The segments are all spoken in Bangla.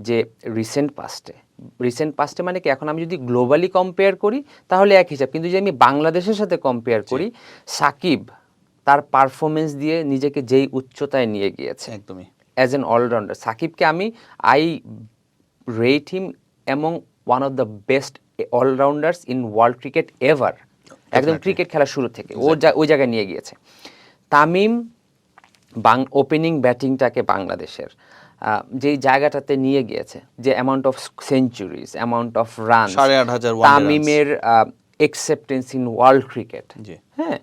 যে রিসেন্ট পাস্টে রিসেন্ট পাস্টে মানে কি? এখন আমি যদি গ্লোবালি কম্পেয়ার করি তাহলে এক হিসাব। কিন্তু যদি আমি বাংলাদেশের সাথে কম্পেয়ার করি সাকিব তার পারফরমেন্স দিয়ে নিজেকে যেই উচ্চতায় নিয়ে গিয়েছে। একদমই। অ্যাজ এন অলরাউন্ডার সাকিবকে আমি I rate him among one of the best allrounders in world cricket ever একদম ক্রিকেট খেলা শুরু থেকে। ও যা- ওই জায়গায় নিয়ে গিয়েছে। তামিম বাং ওপেনিং ব্যাটিংটাকে বাংলাদেশের। যেই জায়গাটাতে নিয়ে গিয়েছে যে amount of centuries amount of run তামিমের একসেপ্টেন্স ইন ওয়ার্ল্ড ক্রিকেট হ্যাঁ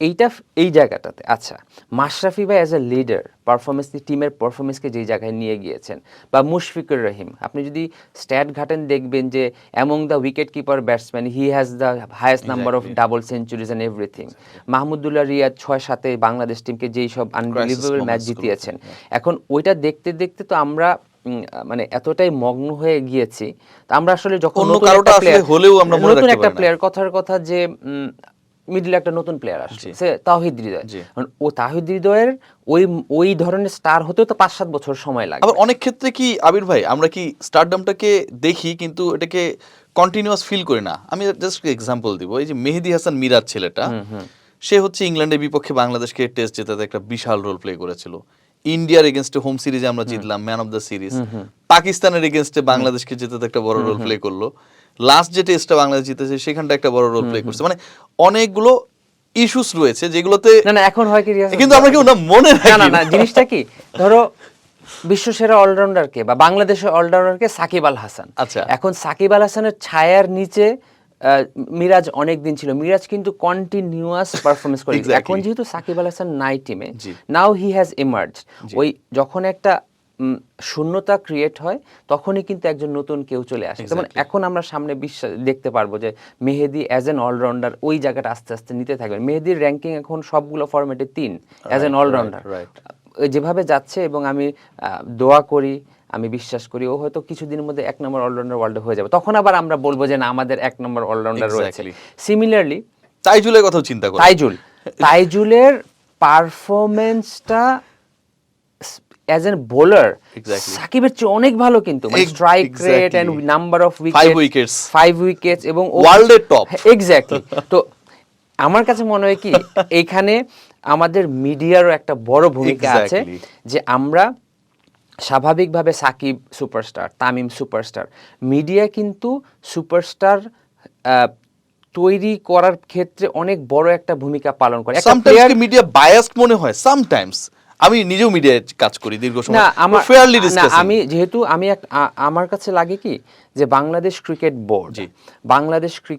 এইটা এই জায়গাটাতে আচ্ছা মাশরাফি ভাই অ্যাজ এ লিডার পারফরমেন্স টিমের পারফরমেন্সকে যেই জায়গায় নিয়ে গিয়েছেন বা মুশফিকুর রহিম আপনি যদি স্ট্যাট ঘাটেন দেখবেন যে among the wicket keeper batsman he has the highest number of double centuries and everything Mahmudullah Riyad ছয় সাতে বাংলাদেশ টিমকে যেই সব আনবিলিভেবল ম্যাচ জিতিয়েছেন। এখন ওইটা দেখতে দেখতে তো আমরা মানে এতটাই মগ্ন হয়ে গিয়েছি তা আমরা আসলে যখন অন্য নতুন কারোটা একটা আসলে হলেও আমরা মনে নতুন একটা প্লেয়ার কথার কথা যে মিডলে একটা নতুন প্লেয়ার আসছে। সে তাহিদ হৃদয়। ও তাহিদ হৃদয়ের ওই ওই ধরনের স্টার হতেও তো পাঁচ সাত বছর সময় লাগে। আবার অনেক ক্ষেত্রে কি আবির ভাই আমরা কি স্টারডামটাকে দেখি কিন্তু এটাকে কন্টিনিউয়াস ফিল করি না? আমি জাস্ট এক্সাম্পল দিব। এই যে মেহেদি হাসান মিরাজ ছেলেটা সে হচ্ছে ইংল্যান্ডের বিপক্ষে বাংলাদেশকে টেস্ট জেতাতে একটা বিশাল রোল প্লে করেছিল। ইন্ডিয়ার এগেনস্টে হোম সিরিজে আমরা জিতলাম ম্যান অফ দ্য সিরিজ পাকিস্তানের এগেনস্টে বাংলাদেশকে জেতাতে একটা বড় রোল প্লে করল। লাস্ট যে টেস্টটা বাংলাদেশ জিতেছে সেখানটা একটা বড় রোল প্লে করছে। মানে অনেকগুলো ইস্যুস রয়েছে যেগুলোতে না না এখন হয় কি কিন্তু আমরা কেউ না মনে না না না জিনিসটা কি? ধরো বিশ্বসেরা অলরাউন্ডারকে বা বাংলাদেশের অলরাউন্ডারকে সাকিব আল হাসান। আচ্ছা। এখন সাকিব আল হাসানের ছায়ার নিচে মিরাজ অনেক দিন ছিল। মিরাজ কিন্তু কন্টিনিউয়াস পারফরমেন্স করে এখন যেহেতু সাকিব আল হাসান নাই টিমে নাও হি হ্যাজ এমার্জ ওই যখন একটা শূন্যতা ক্রিয়েট হয় তখনই কিন্তু একজন নতুন কেউ চলে আসে। যেমন এখন আমরা সামনে বিশ্বাস দেখতে পারব যে মেহেদি অ্যাজ এন অলরাউন্ডার ওই জায়গাটা আস্তে আস্তে নিতে থাকবে। মেহেদির র্যাঙ্কিং এখন সবগুলো ফরম্যাটে তিন অ্যাজ এন অলরাউন্ডার যেভাবে যাচ্ছে এবং আমি দোয়া করি আমি বিশ্বাস করি ও হয়তো কিছুদিনের মধ্যে এক নম্বর অলরাউন্ডার ওয়ার্ল্ডে হয়ে যাবে। তখন আবার আমরা বলব যে না আমাদের এক নম্বর অলরাউন্ডার রয়েছে. সিমিলারলি তাইজুলের কথাও চিন্তা করো। তাইজুল তাইজুলের পারফরমেন্সটা অ্যাজ এন বোলার সাকিবের চেয়ে অনেক ভালো কিন্তু মানে strike rate and number of wickets. Five wickets এবং top. এক্স্যাক্টলি তো আমার কাছে মনে হয় কি এইখানে আমাদের মিডিয়ারও একটা বড় ভূমিকা আছে যে আমরা স্বাভাবিকভাবে Shakib superstar Tamim superstar media কিন্তু সুপারস্টার তৈরি করার ক্ষেত্রে অনেক বড় একটা ভূমিকা পালন করে। মিডিয়া বায়াসড মনে হয়? সামটাইমস আমি নিজেও মিডিয়ায় কাজ করি দীর্ঘ সময়। আমার ফেয়ারলি ডিসকাস আমি যেহেতু আমি এক- আমার কাছে লাগে কি যে Bangladesh cricket board Bangladesh cricket